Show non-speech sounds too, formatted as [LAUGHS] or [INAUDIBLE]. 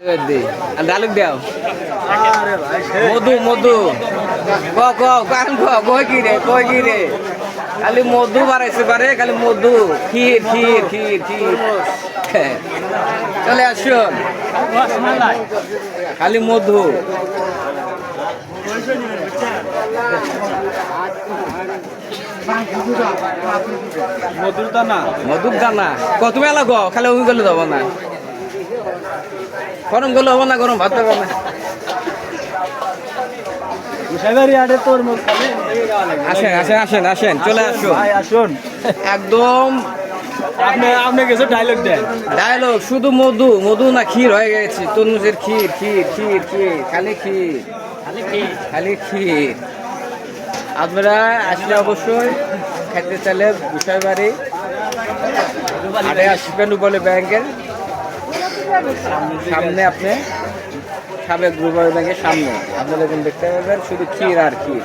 ডালুক দাও। মধু মধু। ক ক কান ক কই কি রে কই কি রে? খালি মধু বাড়াইছে পারে খালি মধু। ক্ষীর ক্ষীর ক্ষীর ক্ষীর। [LAUGHS] চলে আসুন খালি মধু। মধুর দানা। মধুর দানা। কত বেলা গো? খালি ওই গেলে যাব না। গরম গেলে হবে না গরম ভাত দেবো না। আসেন আসেন আসেন আসেন চলে আসুন। আসুন। একদম। আপনি আপনি কিছু ডায়লগ দেন। ডায়লগ শুধু মধু মধু না ক্ষীর হয়ে গেছে তরমুজের ক্ষীর ক্ষীর ক্ষীর ক্ষীর খালি ক্ষীর। খালি ক্ষীর। আপনারা আসলে অবশ্যই খেতে চাইলে বিষয় বাড়ি আসবেন বলে ব্যাংকের। সামনে আপনি সাবেক গুরুবার ব্যাংকের সামনে। আপনারা দেখতে পাবেন শুধু ক্ষীর আর ক্ষীর।